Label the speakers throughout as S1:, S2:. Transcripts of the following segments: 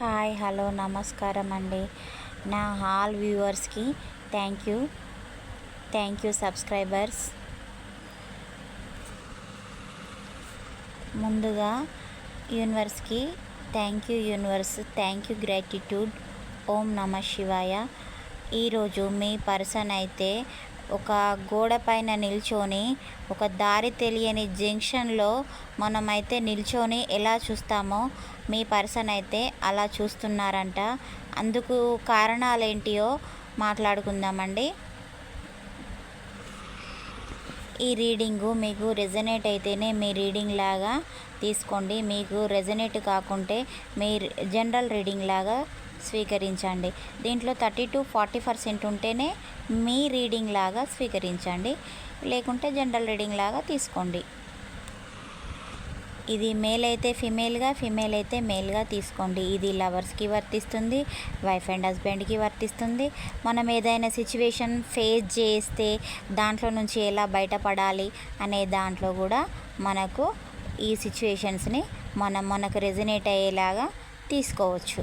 S1: Hi hello నమస్కారం అండి. నా హాల్ వ్యూవర్స్కి thank you. Thank you subscribers. ముందుగా యూనివర్స్కి thank you universe thank you gratitude. ఓం నమ శివాయ. ఈరోజు మీ పర్సన్ అయితే ఒక గోడ పైన నిల్చొని ఒక దారి తెలియని జంక్షన్లో మనమైతే నిల్చొని ఎలా చూస్తామో మీ పర్సన్ అయితే అలా చూస్తున్నారంట. అందుకు కారణాలు ఏంటియో మాట్లాడుకుందామండి. ఈ రీడింగు మీకు రెజనేట్ అయితేనే మీ రీడింగ్ లాగా తీసుకోండి. మీకు రెజనేట్ కాకుంటే మీ జనరల్ రీడింగ్ లాగా స్వీకరించండి. దీంట్లో థర్టీ టు ఫార్టీ పర్సెంట్ ఉంటేనే మీ రీడింగ్ లాగా స్వీకరించండి. లేకుంటే జనరల్ రీడింగ్ లాగా తీసుకోండి. ఇది మేల్ అయితే ఫిమేల్గా ఫిమేల్ అయితే మేల్గా తీసుకోండి. ఇది లవర్స్కి వర్తిస్తుంది వైఫ్ అండ్ హస్బెండ్కి వర్తిస్తుంది. మనం ఏదైనా సిచ్యువేషన్ ఫేస్ చేస్తే దాంట్లో నుంచి ఎలా బయటపడాలి అనే దాంట్లో కూడా మనకు ఈ సిచ్యువేషన్స్ని మనం మనకు రెజినేట్ అయ్యేలాగా తీసుకోవచ్చు.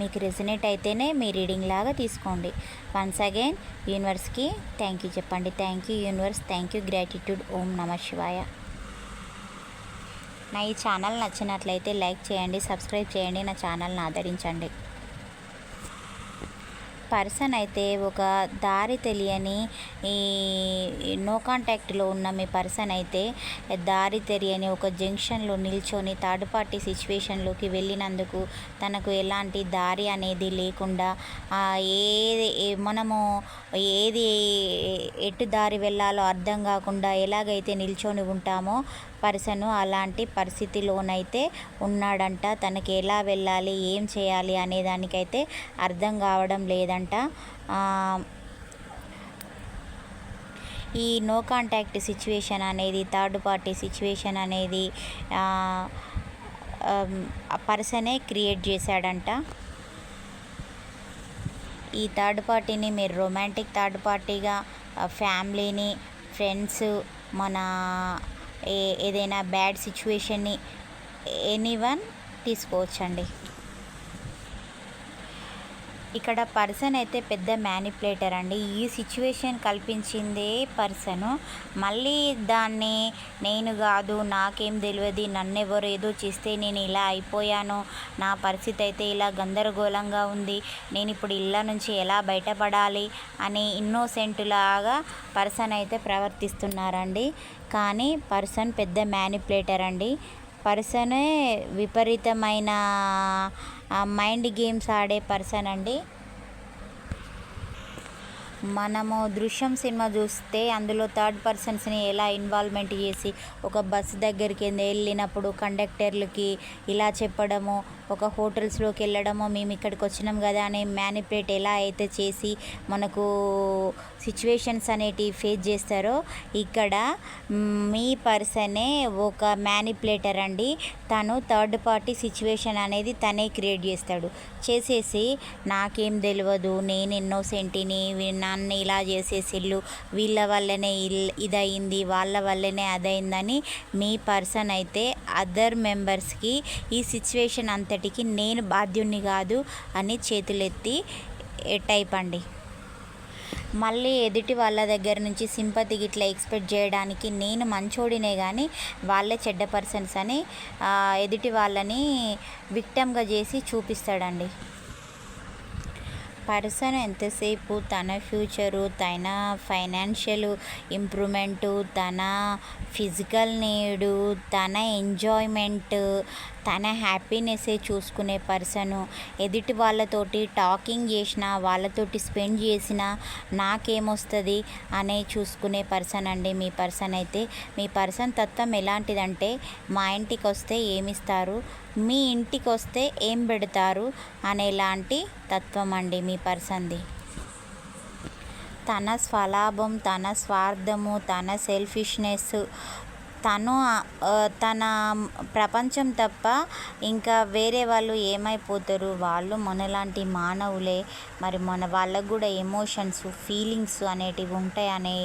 S1: మీకు రెసినేట్ అయితేనే మీ రీడింగ్ లాగా తీసుకోండి. వన్స్ అగైన్ యూనివర్స్కి థ్యాంక్ యూ చెప్పండి. Thank you universe thank you gratitude ఓం నమ శివాయ నా ఈ ఛానల్ నచ్చినట్లయితే లైక్ చేయండి సబ్స్క్రైబ్ చేయండి నా ఛానల్ని ఆదరించండి. పర్సన్ అయితే ఒక దారి తెలియని ఈ నో కాంటాక్ట్లో ఉన్న మీ పర్సన్ అయితే దారి తెలియని ఒక జంక్షన్లో నిల్చొని థర్డ్ పార్టీ సిచ్యువేషన్లోకి వెళ్ళినందుకు తనకు ఎలాంటి దారి అనేది లేకుండా ఏది మనము ఏది ఎటు దారి వెళ్ళాలో అర్థం కాకుండా ఎలాగైతే నిల్చొని ఉంటామో పర్సన్ అలాంటి పరిస్థితిలోనైతే ఉన్నాడంట. తనకి ఎలా వెళ్ళాలి? ఏం చేయాలి? అనే దానికైతే అర్థం కావడం లేదంట. ఈ నో కాంటాక్ట్ సిచ్యువేషన్ అనేది థర్డ్ పార్టీ సిచ్యువేషన్ అనేది పర్సనే క్రియేట్ చేశాడంట. ఈ థర్డ్ పార్టీని మీరు రొమాంటిక్ థర్డ్ పార్టీగా ఫ్యామిలీని ఫ్రెండ్స్ మన ఏ ఏదైనా బ్యాడ్ సిచ్యువేషన్ని ఎనీ వన్ తీసుకోవచ్చండి. ఇక్కడ పర్సన్ అయితే పెద్ద మ్యానిపులేటర్ అండి. ఈ సిచ్యువేషన్ కల్పించిందే పర్సను. మళ్ళీ దాన్ని నేను కాదు నాకేం తెలియదు నన్ను ఎవరు ఏదో చేస్తే నేను ఇలా అయిపోయాను నా పరిస్థితి అయితే ఇలా గందరగోళంగా ఉంది నేను ఇప్పుడు ఇళ్ళ నుంచి ఎలా బయటపడాలి అని ఇన్నోసెంట్ లాగా పర్సన్ అయితే ప్రవర్తిస్తున్నారండి. కానీ పర్సన్ పెద్ద మ్యానిపులేటర్ అండి. పర్సనే విపరీతమైన మైండ్ గేమ్స్ ఆడే పర్సన్ అండి. మనము దృశ్యం సినిమా చూస్తే అందులో థర్డ్ పర్సన్స్ని ఎలా ఇన్వాల్వ్మెంట్ చేసి ఒక బస్సు దగ్గరికి వెళ్ళినప్పుడు కండక్టర్లకి ఇలా చెప్పడము ఒక హోటల్స్లోకి వెళ్ళడము మేము ఇక్కడికి వచ్చినాం కదా అని మ్యానిపులేట్ ఎలా అయితే చేసి మనకు సిచ్యువేషన్స్ అనేటివి ఫేస్ చేస్తారో ఇక్కడ మీ పర్సనే ఒక మ్యానిపులేటర్ అండి. తను థర్డ్ పార్టీ సిచ్యువేషన్ అనేది తనే క్రియేట్ చేస్తాడు. చేసేసి నాకేం తెలియదు నేను ఇన్నోసెంటిని నన్ను ఇలా చేసేసిళ్ళు వీళ్ళ వల్లనే ఇదయింది వాళ్ళ వల్లనే అదైందని మీ పర్సన్ అయితే అదర్ మెంబర్స్కి ఈ సిచ్యువేషన్ అంతటికి నేను బాధ్యుణ్ణి కాదు అని చేతులెత్తి టైప్ అండి. మళ్ళీ ఎదుటి వాళ్ళ దగ్గర నుంచి సింపతి ఇట్లా ఎక్స్పెక్ట్ చేయడానికి నేను మంచోడినే కానీ వాళ్ళే చెడ్డ పర్సన్స్ అని ఎదుటి వాళ్ళని విక్టమ్గా చేసి చూపిస్తాడండి. పర్సన్ ఎంతసేపు తన ఫ్యూచరు తన ఫైనాన్షియల్ ఇంప్రూవ్మెంటు తన ఫిజికల్ నీడు తన ఎంజాయ్మెంట్ తన హ్యాపీనెస్సే చూసుకునే పర్సను. ఎదుటి వాళ్ళతోటి టాకింగ్ చేసిన వాళ్ళతోటి స్పెండ్ చేసిన నాకేమొస్తుంది అనే చూసుకునే పర్సన్ అండి మీ పర్సన్ అయితే. మీ పర్సన్ తత్వం ఎలాంటిదంటే మా ఇంటికి వస్తే ఏమిస్తారు మీ ఇంటికి వస్తే ఏం పెడతారు అనేలాంటి తత్వం అండి మీ పర్సన్ది. తన స్వలాభం తన స్వార్థము తన సెల్ఫిష్నెస్ తను తన ప్రపంచం తప్ప ఇంకా వేరే వాళ్ళు ఏమైపోతారు? వాళ్ళు మనలాంటి మానవులే. మరి మన వాళ్ళకు కూడా ఎమోషన్స్ ఫీలింగ్స్ అనేటివి ఉంటాయని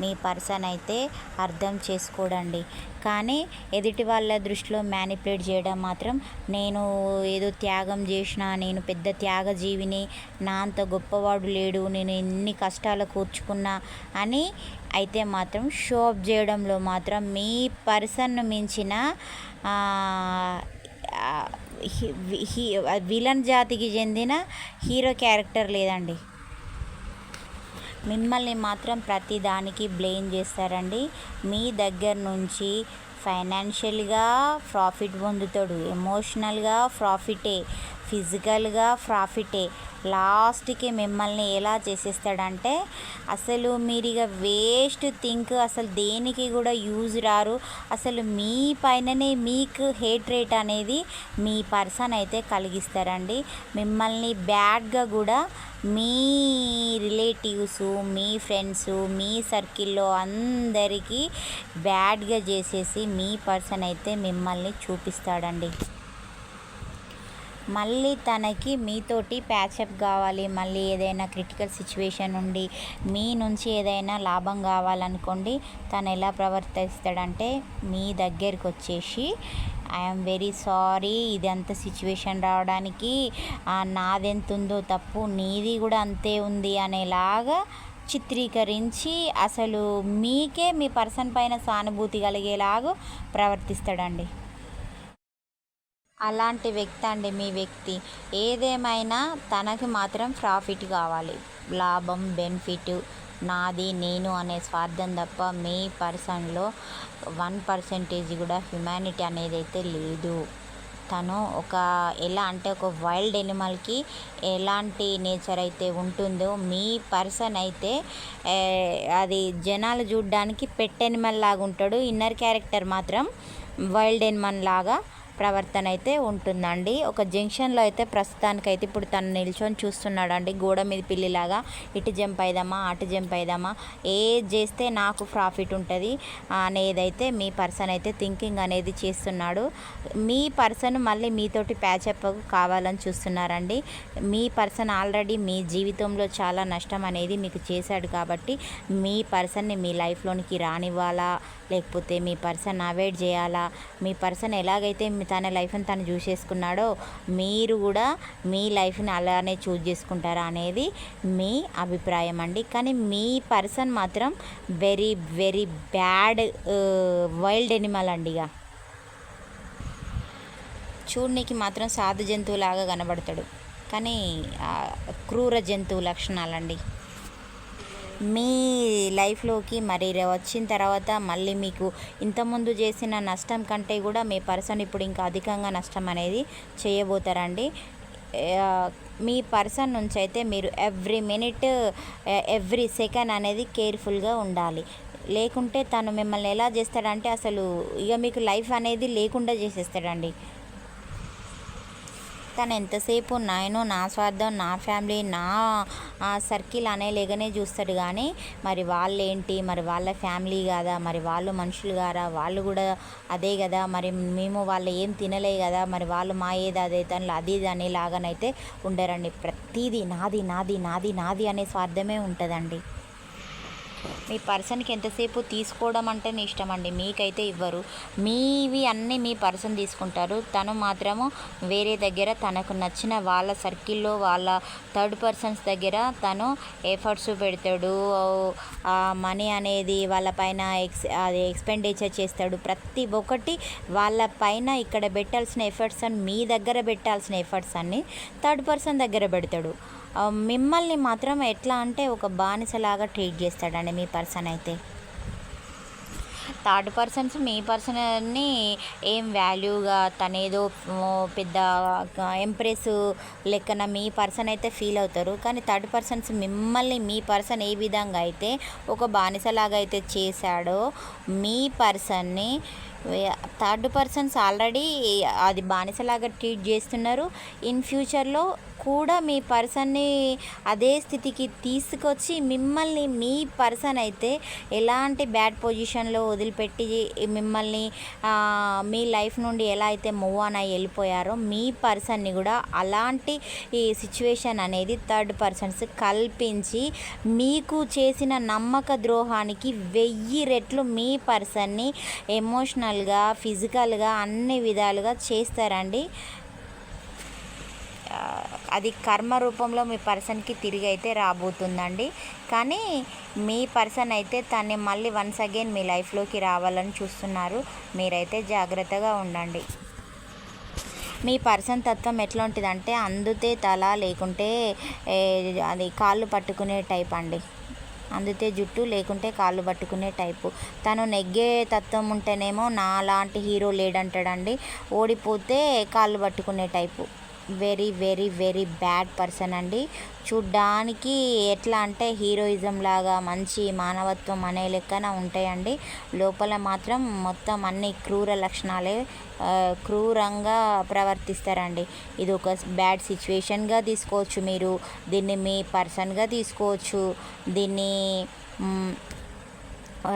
S1: మీ పర్సన్ అయితే అర్థం చేసుకోడండి. కానీ ఎదుటి వాళ్ళ దృష్టిలో మ్యానిపులేట్ చేయడం మాత్రం నేను ఏదో త్యాగం చేసిన నేను పెద్ద త్యాగజీవిని నా అంత గొప్పవాడు లేడు నేను ఎన్ని కష్టాలు కూర్చుకున్నా అని అయితే మాత్రం షో అప్ చేయడంలో మాత్రం మీ పర్సన్ను మించిన విలన్ జాతికి చెందిన హీరో క్యారెక్టర్ లేదండి. మిమ్మల్ని మాత్రం ప్రతి దానికి బ్లేమ్ చేస్తారండి. మీ దగ్గర నుంచి ఫైనాన్షియల్గా ప్రాఫిట్ పొందుతాడు. ఎమోషనల్గా ప్రాఫిటే ఫిజికల్గా ప్రాఫిటే. లాస్ట్కి మిమ్మల్ని ఎలా చేసేస్తాడంటే అసలు మీరు ఇక వేస్ట్ థింక్ అసలు దేనికి కూడా యూజ్ రారు. అసలు మీ పైననే మీకు హేట్ రేట్ అనేది మీ పర్సన్ అయితే కలిగిస్తారండి. మిమ్మల్ని బ్యాడ్గా కూడా మీ రిలేటివ్స్ మీ ఫ్రెండ్స్ మీ సర్కిల్లో అందరికీ బ్యాడ్గా చేసేసి మీ పర్సన్ అయితే మిమ్మల్ని చూపిస్తాడండి. మళ్ళీ తనకి మీతోటి ప్యాచప్ కావాలి మళ్ళీ ఏదైనా క్రిటికల్ సిచ్యువేషన్ ఉండి మీ నుంచి ఏదైనా లాభం కావాలనుకోండి తను ఎలా ప్రవర్తిస్తాడంటే మీ దగ్గరికి వచ్చేసి ఐఎమ్ వెరీ సారీ ఇది అంత సిచ్యువేషన్ రావడానికి నాదెంత ఉందో తప్పు నీది కూడా అంతే ఉంది అనేలాగా చిత్రీకరించి అసలు మీకే మీ పర్సన్ పైన సానుభూతి కలిగేలాగా ప్రవర్తిస్తాడండి. అలాంటి వ్యక్తి అండి మీ వ్యక్తి. ఏదేమైనా తనకి మాత్రం ప్రాఫిట్ కావాలి. లాభం బెనిఫిట్ నాది నేను అనే స్వార్థం తప్ప మీ పర్సన్లో వన్ పర్సెంటేజ్ కూడా హ్యుమానిటీ అనేది అయితే లేదు. తను ఒక ఎలా అంటే ఒక వైల్డ్ ఎనిమల్కి ఎలాంటి నేచర్ అయితే ఉంటుందో మీ పర్సన్ అయితే అది జనాలు చూడడానికి పెట్ ఎనిమల్ లాగా ఉంటాడు. ఇన్నర్ క్యారెక్టర్ మాత్రం వైల్డ్ ఎనిమల్ లాగా ప్రవర్తన అయితే ఉంటుందండి. ఒక జంక్షన్లో అయితే ప్రస్తుతానికి అయితే ఇప్పుడు తను నిల్చొని చూస్తున్నాడండి. గోడ మీద పిల్లిలాగా ఇటు జంప్ అయిదామా అటు జంప్ అయిదామా ఏది చేస్తే నాకు ప్రాఫిట్ ఉంటుంది అనేదైతే మీ పర్సన్ అయితే థింకింగ్ అనేది చేస్తున్నాడు. మీ పర్సన్ మళ్ళీ మీతోటి ప్యాచప్ కావాలని చూస్తున్నారండి. మీ పర్సన్ ఆల్రెడీ మీ జీవితంలో చాలా నష్టం అనేది మీకు చేశాడు కాబట్టి మీ పర్సన్ని మీ లైఫ్లోనికి రానివ్వాలా? లేకపోతే మీ పర్సన్ అవాయిడ్ చేయాలా? మీ పర్సన్ ఎలాగైతే తన లైఫ్ని తను చూస్ చేసుకున్నాడో మీరు కూడా మీ లైఫ్ని అలానే చూజ్ చేసుకుంటారా అనేది మీ అభిప్రాయం అండి. కానీ మీ పర్సన్ మాత్రం very very bad wild animal అండి ఇక చూడనికి మాత్రం సాధు జంతువులాగా కనబడతాడు. కానీ క్రూర జంతువు లక్షణాలండి. మీ లైఫ్లోకి మరి వచ్చిన తర్వాత మళ్ళీ మీకు ఇంతకుముందు చేసిన నష్టం కంటే కూడా మీ పర్సన్ ఇప్పుడు ఇంకా అధికంగా నష్టం అనేది చేయబోతారండి. మీ పర్సన్ నుంచి అయితే మీరు ఎవ్రీ మినిట్ ఎవ్రీ సెకండ్ అనేది కేర్ఫుల్గా ఉండాలి. లేకుంటే తను మిమ్మల్ని ఎలా చేస్తాడంటే అసలు ఇక మీకు లైఫ్ అనేది లేకుండా చేసేస్తాడండి. తను ఎంతసేపు నేను నా స్వార్థం నా ఫ్యామిలీ నా సర్కిల్ అనే లేగనే చూస్తాడు కానీ మరి వాళ్ళేంటి? మరి వాళ్ళ ఫ్యామిలీ కాదా మరి వాళ్ళు మనుషులు కారా వాళ్ళు కూడా అదే కదా మరి మేము వాళ్ళు ఏం తినలే కదా మరి వాళ్ళు మా ఏది అదే తను అది ఇది అనేలాగానైతే ఉండరండి. ప్రతిదీ నాది నాది నాది నాది అనే స్వార్థమే ఉంటుందండి. మీ పర్సన్కి ఎంతసేపు తీసుకోవడం అంటేనే ఇష్టం అండి. మీకైతే ఇవ్వరు. మీవి అన్నీ మీ పర్సన్ తీసుకుంటారు. తను మాత్రము వేరే దగ్గర తనకు నచ్చిన వాళ్ళ సర్కిల్లో వాళ్ళ థర్డ్ పర్సన్స్ దగ్గర తను ఎఫర్ట్స్ పెడతాడు. మనీ అనేది వాళ్ళ పైన ఎక్స్ అది ఎక్స్పెండిచర్ చేస్తాడు. ప్రతి ఒక్కటి వాళ్ళ పైన ఇక్కడ పెట్టాల్సిన ఎఫర్ట్స్ అని మీ దగ్గర పెట్టాల్సిన ఎఫర్ట్స్ అన్ని థర్డ్ పర్సన్ దగ్గర పెడతాడు. మిమ్మల్ని మాత్రం ఎట్లా అంటే ఒక బానిసలాగా ట్రీట్ చేస్తాడండి మీ పర్సన్ అయితే? థర్డ్ పర్సన్స్ మీ పర్సన్ని ఏం వాల్యూగా తనేదో పెద్ద ఎంప్రెస్ లెక్కన మీ పర్సన్ అయితే ఫీల్ అవుతారు. కానీ థర్డ్ పర్సన్స్ మిమ్మల్ని మీ పర్సన్ ఏ విధంగా అయితే ఒక బానిసలాగా అయితే చేశాడో మీ పర్సన్ని థర్డ్ పర్సన్స్ ఆల్రెడీ అది బానిసలాగా ట్రీట్ చేస్తున్నారు. ఇన్ ఫ్యూచర్లో కూడా మీ పర్సన్ని అదే స్థితికి తీసుకొచ్చి మిమ్మల్ని మీ పర్సన్ అయితే ఎలాంటి బ్యాడ్ పొజిషన్లో వదిలిపెట్టి మిమ్మల్ని మీ లైఫ్ నుండి ఎలా అయితే మూవ్ ఆన్ అయ్యి వెళ్ళిపోయారో మీ పర్సన్ని కూడా అలాంటి ఈ సిచ్యువేషన్ అనేది థర్డ్ పర్సన్స్ కల్పించి మీకు చేసిన నమ్మక ద్రోహానికి వెయ్యి రెట్లు మీ పర్సన్ని ఎమోషనల్గా ఫిజికల్గా అన్ని విధాలుగా చేస్తారండి. అది కర్మ రూపంలో మీ పర్సన్కి తిరిగి అయితే రాబోతుందండి. కానీ మీ పర్సన్ అయితే తన్ని మళ్ళీ వన్స్ అగైన్ మీ లైఫ్లోకి రావాలని చూస్తున్నారు. మీరైతే జాగ్రత్తగా ఉండండి. మీ పర్సన్ తత్వం ఎట్లాంటిదంటే అందుతే తల లేకుంటే అది కాళ్ళు పట్టుకునే టైప్ అండి. అందుతే జుట్టు లేకుంటే కాళ్ళు పట్టుకునే టైపు. తను నెగ్గే తత్వం ఉంటేనేమో నా లాంటి హీరో లేడంటాడండి. ఓడిపోతే కాళ్ళు పట్టుకునే type. Very very very bad person అండి. చూడ్డానికి ఎట్లా అంటే హీరోయిజం లాగా మంచి మానవత్వం అనే లెక్కన ఉంటాయండి. లోపల మాత్రం మొత్తం అన్ని క్రూర లక్షణాలే క్రూరంగా ప్రవర్తిస్తారండి. ఇది ఒక బ్యాడ్ సిచ్యువేషన్గా తీసుకోవచ్చు మీరు. దీన్ని మీ పర్సన్గా తీసుకోవచ్చు. దీన్ని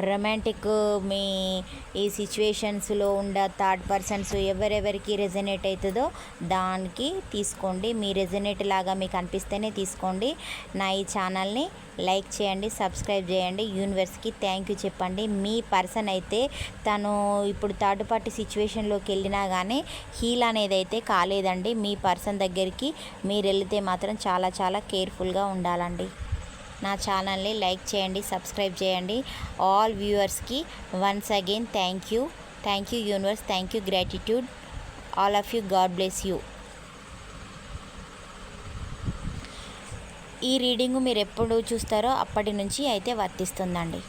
S1: రొమాంటిక్ మీ ఈ సిచ్యువేషన్స్లో ఉండే థర్డ్ పర్సన్స్ ఎవరెవరికి రెజనేట్ అవుతుందో దానికి తీసుకోండి. మీ రెజనేట్ లాగా మీకు అనిపిస్తేనే తీసుకోండి. నా ఈ ఛానల్ని లైక్ చేయండి సబ్స్క్రైబ్ చేయండి. యూనివర్స్కి థ్యాంక్ యూ చెప్పండి. మీ పర్సన్ అయితే తను ఇప్పుడు థర్డ్ పార్టీ సిచ్యువేషన్లోకి వెళ్ళినా కానీ హీల్ అనేది అయితే కాలేదండి. మీ పర్సన్ దగ్గరికి మీరు వెళితే మాత్రం చాలా చాలా కేర్ఫుల్గా ఉండాలండి. నా ఛానల్ని లైక్ చేయండి సబ్స్క్రైబ్ చేయండి. ఆల్ వ్యూవర్స్కి once again thank you thank you universe thank you gratitude all of you God bless you ఈ రీడింగ్ మీరు ఎప్పుడు చూస్తారో అప్పటి నుంచి అయితే వర్తిస్తుందండి.